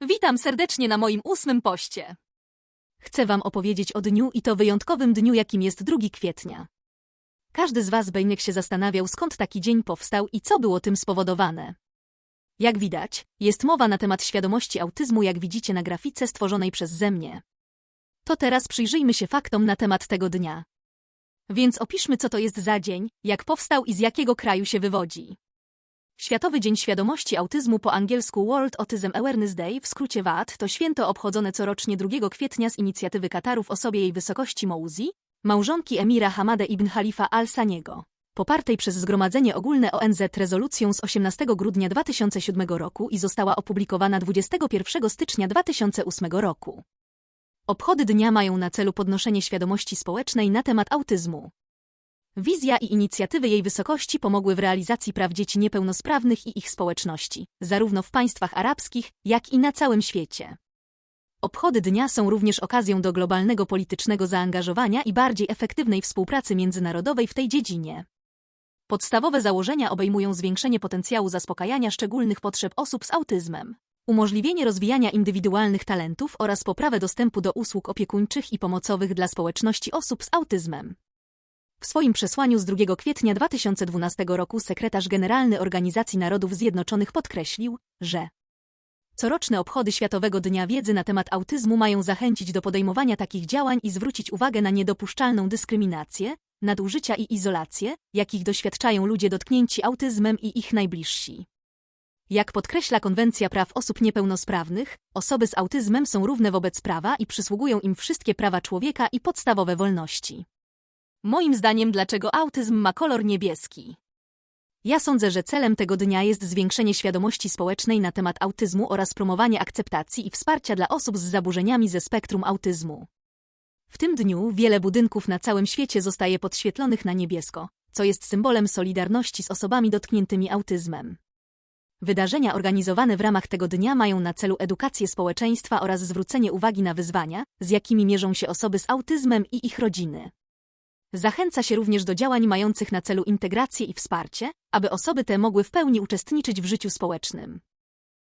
Witam serdecznie na moim ósmym poście. Chcę wam opowiedzieć o dniu i to wyjątkowym dniu, jakim jest 2 kwietnia. Każdy z was będzie się zastanawiał, skąd taki dzień powstał i co było tym spowodowane. Jak widać, jest mowa na temat świadomości autyzmu, jak widzicie na grafice stworzonej przez ze mnie. To teraz przyjrzyjmy się faktom na temat tego dnia. Więc opiszmy, co to jest za dzień, jak powstał i z jakiego kraju się wywodzi. Światowy Dzień Świadomości Autyzmu po angielsku World Autism Awareness Day, w skrócie WAD, to święto obchodzone corocznie 2 kwietnia z inicjatywy Kataru w osobie jej wysokości Mouzi, małżonki emira Hamada ibn Khalifa al-Saniego, popartej przez Zgromadzenie Ogólne ONZ rezolucją z 18 grudnia 2007 roku i została opublikowana 21 stycznia 2008 roku. Obchody dnia mają na celu podnoszenie świadomości społecznej na temat autyzmu. Wizja i inicjatywy jej wysokości pomogły w realizacji praw dzieci niepełnosprawnych i ich społeczności, zarówno w państwach arabskich, jak i na całym świecie. Obchody dnia są również okazją do globalnego politycznego zaangażowania i bardziej efektywnej współpracy międzynarodowej w tej dziedzinie. Podstawowe założenia obejmują zwiększenie potencjału zaspokajania szczególnych potrzeb osób z autyzmem, umożliwienie rozwijania indywidualnych talentów oraz poprawę dostępu do usług opiekuńczych i pomocowych dla społeczności osób z autyzmem. W swoim przesłaniu z 2 kwietnia 2012 roku sekretarz generalny Organizacji Narodów Zjednoczonych podkreślił, że coroczne obchody Światowego Dnia Wiedzy na temat autyzmu mają zachęcić do podejmowania takich działań i zwrócić uwagę na niedopuszczalną dyskryminację, nadużycia i izolację, jakich doświadczają ludzie dotknięci autyzmem i ich najbliżsi. Jak podkreśla Konwencja Praw Osób Niepełnosprawnych, osoby z autyzmem są równe wobec prawa i przysługują im wszystkie prawa człowieka i podstawowe wolności. Moim zdaniem dlaczego autyzm ma kolor niebieski? Ja sądzę, że celem tego dnia jest zwiększenie świadomości społecznej na temat autyzmu oraz promowanie akceptacji i wsparcia dla osób z zaburzeniami ze spektrum autyzmu. W tym dniu wiele budynków na całym świecie zostaje podświetlonych na niebiesko, co jest symbolem solidarności z osobami dotkniętymi autyzmem. Wydarzenia organizowane w ramach tego dnia mają na celu edukację społeczeństwa oraz zwrócenie uwagi na wyzwania, z jakimi mierzą się osoby z autyzmem i ich rodziny. Zachęca się również do działań mających na celu integrację i wsparcie, aby osoby te mogły w pełni uczestniczyć w życiu społecznym.